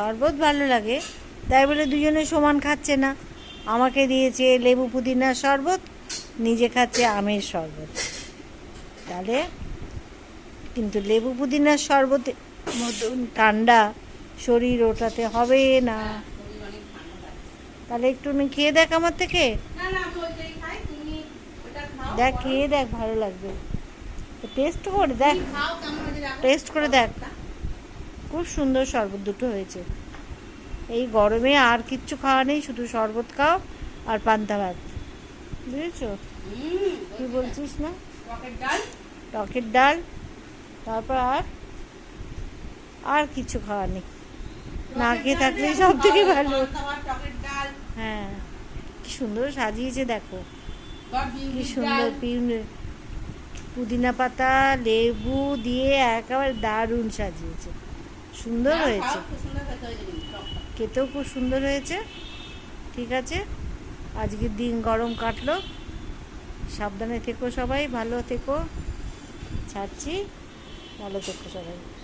শরবত ভালো লাগে। তাই বলে দুজনে সমান খাচ্ছে না। আমাকে দিয়েছে লেবু পুদিনার শরবত নিজে খাচ্ছে আমের শরবত। তাহলে কিন্তু লেবু পুদিনার শরবত মতন ঠান্ডা শরীর ওটাতে হবে না। তাহলে একটু খেয়ে দেখ আমার থেকে। দেখ খেয়ে দেখ ভালো লাগবে। টেস্ট করে দেখো। টেস্ট করে দেখ। খুব সুন্দর শরবত দুটো হয়েছে। এই গরমে আর কিচ্ছু খাওয়া নেই শুধু শরবত খাও আর পান্তা ভাত। বুঝেছ? কি বলছিস না টকের ডাল। তারপর আর আর কিছু খাওয়া নেই। না খেয়ে থাকলে সব থেকে ভালো। হ্যাঁ কি সুন্দর সাজিয়েছে দেখো। কি সুন্দর পুদিনা পাতা লেবু দিয়ে একেবারে দারুণ সাজিয়েছে। সুন্দর হয়েছে। খেতেও খুব সুন্দর হয়েছে। ঠিক আছে? আজকে দিন গরম কাটলো। সাবধানে থেকো সবাই ভালো থেকো। ছাড়ছি। ভালো থেকো সবাই।